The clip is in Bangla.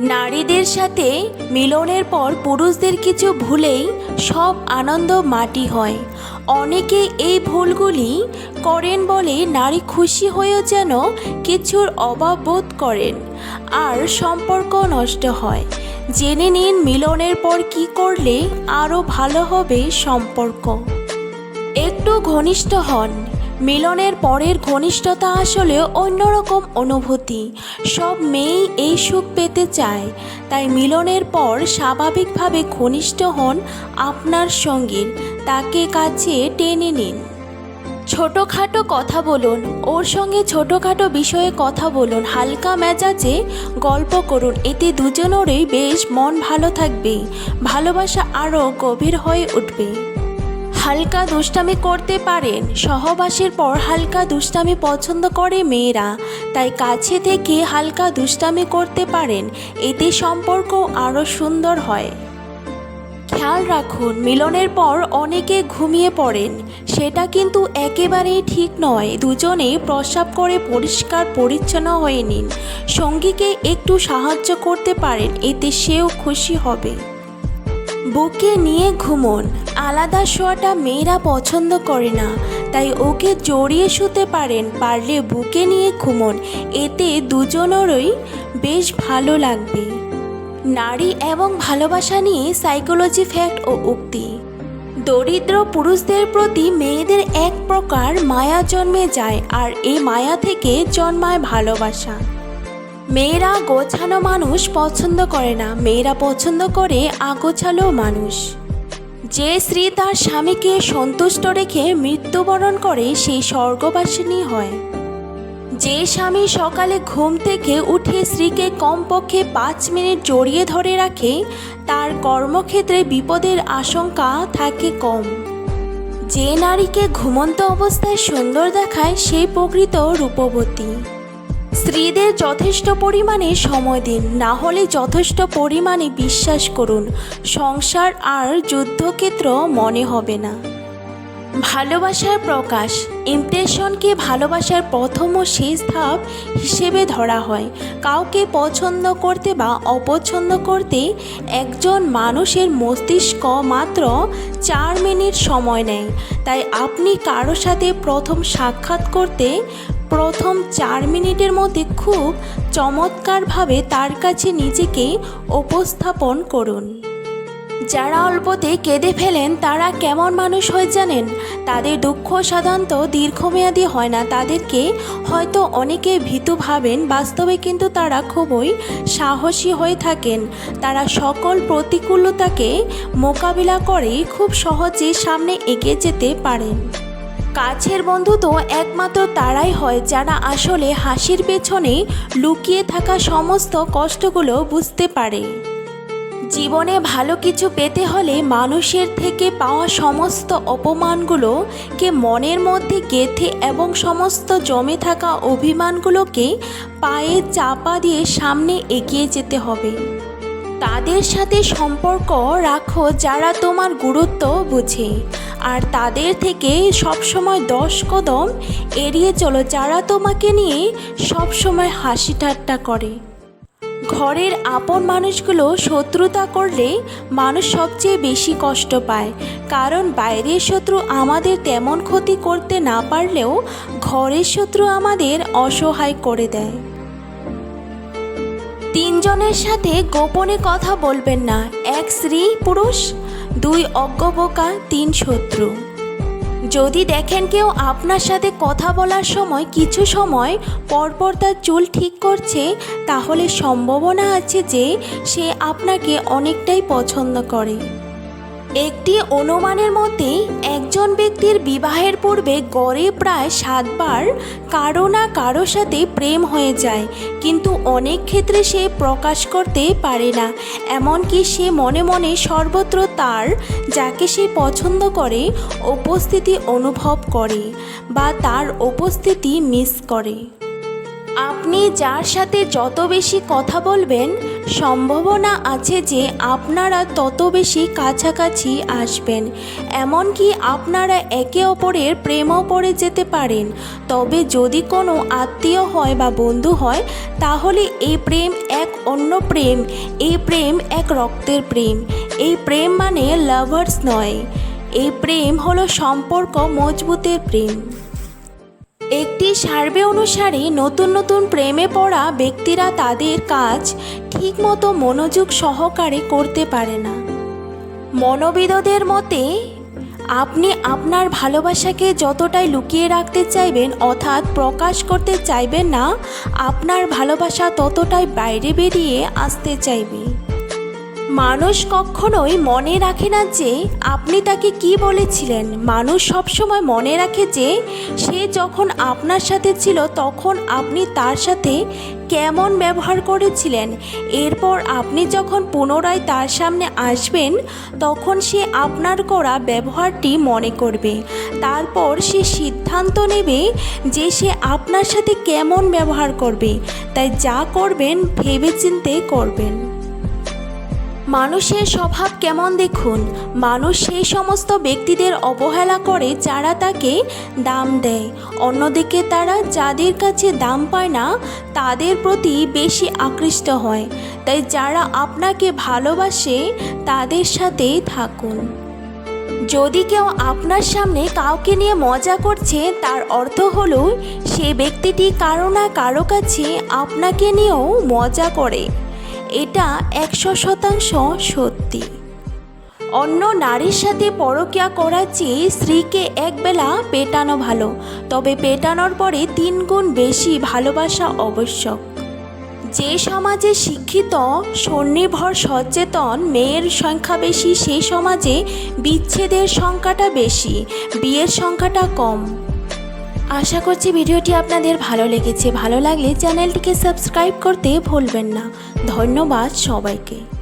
নারীদের সাথে মিলনের পর পুরুষদের কিছু ভুলেই সব আনন্দ মাটি হয়। অনেকে এই ভুলগুলি করেন বলে নারী খুশি হয়েও যেন কিছুর অভাব বোধ করেন আর সম্পর্ক নষ্ট হয়। জেনে নিন মিলনের পর কি করলে আরও ভালো হবে সম্পর্ক। একটু ঘনিষ্ঠ হন। মিলনের পরের ঘনিষ্ঠতা আসলে অন্যরকম অনুভূতি। সব মেয়েই এই সুখ পেতে চায়। তাই মিলনের পর স্বাভাবিকভাবে ঘনিষ্ঠ হন আপনার সঙ্গীর। তাকে কাছে টেনে নিন। ছোটোখাটো কথা বলুন। ওর সঙ্গে ছোটোখাটো বিষয়ে কথা বলুন। হালকা মেজাজে গল্প করুন। এতে দুজনেরই বেশ মন ভালো থাকবে। ভালোবাসা আরও গভীর হয়ে উঠবে। হালকা দুষ্টামি করতে পারেন। সহবাসের পর হালকা দুষ্টামি পছন্দ করে মেয়েরা। তাই কাছে থেকে হালকা দুষ্টামি করতে পারেন। এতে সম্পর্ক আরও সুন্দর হয়। খেয়াল রাখুন, মিলনের পর অনেকে ঘুমিয়ে পড়েন। সেটা কিন্তু একেবারেই ঠিক নয়। দুজনে প্রস্রাব করে পরিষ্কার, পরিচ্ছন্ন হয়ে নিন। সঙ্গীকে একটু সাহায্য করতে পারেন, এতে সেও খুশি হবে। বুকে নিয়ে ঘুমন। আলাদা শোয়াটা মেয়েরা পছন্দ করে না। তাই ওকে জড়িয়ে শুতে পারেন, পারলে বুকে নিয়ে ঘুমন। এতে দুজনেরই বেশ ভালো লাগবে। নারী এবং ভালোবাসা নিয়ে সাইকোলজি ফ্যাক্ট ও উক্তি। দরিদ্র পুরুষদের প্রতি মেয়েদের এক প্রকার মায়া জন্মে যায়, আর এই মায়া থেকে জন্মায় ভালোবাসা। মেয়েরা গোছানো মানুষ পছন্দ করে না, মেয়েরা পছন্দ করে আগোছালো মানুষ। যে স্ত্রী তার স্বামীকে সন্তুষ্ট রেখে মৃত্যুবরণ করে, সেই স্বর্গবাসিনী হয়। যে স্বামী সকালে ঘুম থেকে উঠে স্ত্রীকে কমপক্ষে পাঁচ মিনিট জড়িয়ে ধরে রাখে, তার কর্মক্ষেত্রে বিপদের আশঙ্কা থাকে কম। যে নারীকে ঘুমন্ত অবস্থায় সুন্দর দেখায় সেই প্রকৃত রূপবতী। স্ত্রীদের যথেষ্ট পরিমাণে সময় দিন, না হলে যথেষ্ট পরিমাণে বিশ্বাস করুন। সংসার আর যুদ্ধক্ষেত্র মনে হবে না। ভালোবাসার প্রকাশ। ইমপ্রেশনকে ভালোবাসার প্রথম ও শেষ ধাপ হিসেবে ধরা হয়। কাউকে পছন্দ করতে বা অপছন্দ করতে একজন মানুষের মস্তিষ্ক মাত্র চার মিনিট সময় নেয়। তাই আপনি কারও সাথে প্রথম সাক্ষাৎ করতে প্রথম চার মিনিটের মধ্যে খুব চমৎকারভাবে তার কাছে নিজেকে উপস্থাপন করুন। যারা অল্পতে কেঁদে ফেলেন, তারা কেমন মানুষ হয় জানেন? তাদের দুঃখ সাধারণত দীর্ঘমেয়াদী হয় না। তাদেরকে হয়তো অনেকে ভীতু ভাবেন, বাস্তবে কিন্তু তারা খুবই সাহসী হয়ে থাকেন। তারা সকল প্রতিকূলতাকে মোকাবিলা করে খুব সহজে সামনে এগিয়ে যেতে পারেন। কাছের বন্ধু তো একমাত্র তারাই হয় যারা আসলে হাসির পেছনে লুকিয়ে থাকা সমস্ত কষ্টগুলো বুঝতে পারে। জীবনে ভালো কিছু পেতে হলে মানুষের থেকে পাওয়া সমস্ত অপমানগুলোকে মনের মধ্যে গেঁথে এবং সমস্ত জমে থাকা অভিমানগুলোকে পায়ে চাপা দিয়ে সামনে এগিয়ে যেতে হবে। তাদের সাথে সম্পর্ক রাখো যারা তোমার গুরুত্ব বুঝে। আর তাদের থেকে সবসময় দশ কদম এড়িয়ে চলো। যারা তোমাকে নিয়ে সবসময় হাসি ঠাট্টা করে। ঘরের আপন মানুষগুলো শত্রুতা করলে মানুষ সবচেয়ে বেশি কষ্ট পায়। কারণ বাইরের শত্রু আমাদের তেমন ক্ষতি করতে না পারলেও ঘরের শত্রু আমাদের অসহায় করে দেয়। তিনজনের সাথে গোপনে কথা বলবেন না। এক স্ত্রী পুরুষ দুই অজ্ঞ বোকা তিন শত্রু। যদি দেখেন কেউ আপনার সাথে কথা বলার সময় কিছু সময় পরপর তার চুল ঠিক করছে, তাহলে সম্ভাবনা আছে যে সে আপনাকে অনেকটাই পছন্দ করে। একটি অনুমানের মতে একজন ব্যক্তির বিবাহের পূর্বে গড়ে প্রায় সাতবার কারও না কারও সাথে প্রেম হয়ে যায়, কিন্তু অনেক ক্ষেত্রে সে প্রকাশ করতে পারে না। এমনকি সে মনে মনে সর্বত্র তার, যাকে সে পছন্দ করে, উপস্থিতি অনুভব করে বা তার উপস্থিতি মিস করে। আপনি যার সাথে যত বেশি কথা বলবেন, সম্ভাবনা আছে যে আপনারা তত বেশি কাছাকাছি আসবেন। এমনকি আপনারা একে অপরের প্রেমও পড়ে যেতে পারেন। তবে যদি কোনো আত্মীয় হয় বা বন্ধু হয়, তাহলে এই প্রেম এক অন্য প্রেম এই প্রেম এক রক্তের প্রেম। এই প্রেম মানে লাভার্স নয়। এই প্রেম হলো সম্পর্ক মজবুতের প্রেম। একটি সার্ভে অনুসারে নতুন নতুন প্রেমে পড়া ব্যক্তিরা তাদের কাজ ঠিকমতো মনোযোগ সহকারে করতে পারে না। মনোবিদদের মতে, আপনি আপনার ভালোবাসাকে যতটাই লুকিয়ে রাখতে চাইবেন, অর্থাৎ প্রকাশ করতে চাইবেন না, আপনার ভালোবাসা ততটাই বাইরে বেরিয়ে আসতে চাইবে। মানুষ কখনোই মনে রাখে না যে আপনি তাকে কি বলেছিলেন। মানুষ সবসময় মনে রাখে যে সে যখন আপনার সাথে ছিল তখন আপনি তার সাথে কেমন ব্যবহার করেছিলেন। এরপর আপনি যখন পুনরায় তার সামনে আসবেন, তখন সে আপনার করা ব্যবহারটি মনে করবে। তারপর সে সিদ্ধান্ত নেবে যে সে আপনার সাথে কেমন ব্যবহার করবে। তাই যা করবেন, ভেবেচিন্তে করবেন। মানুষের স্বভাব কেমন দেখুন? মানুষ সেই সমস্ত ব্যক্তিদের অবহেলা করে যারা তাকে দাম দেয়। অন্যদিকে তারা যাদের কাছে দাম পায় না, তাদের প্রতি বেশি আকৃষ্ট হয়। তাই যারা আপনাকে ভালোবাসে, তাদের সাথেই থাকুন। যদি কেউ আপনার সামনে কাউকে নিয়ে মজা করছে, তার অর্থ হলো সে ব্যক্তিটি কারও না কারও কাছে আপনাকে নিয়েও মজা করে। এটা একশো শতাংশ সত্যি। অন্য নারীর সাথে পরকিয়া করার চেয়ে স্ত্রীকে একবেলা পেটানো ভালো, তবে পেটানোর পরে তিন গুণ বেশি ভালোবাসা আবশ্যক। যে সমাজে শিক্ষিত, স্বনির্ভর, সচেতন মেয়ের সংখ্যা বেশি, সেই সমাজে বিচ্ছেদের সংখ্যাটা বেশি, বিয়ের সংখ্যাটা কম। আশা করছি ভিডিওটি আপনাদের ভালো লেগেছে। ভালো লাগলে চ্যানেলটিকে সাবস্ক্রাইব করতে ভুলবেন না। ধন্যবাদ সবাইকে।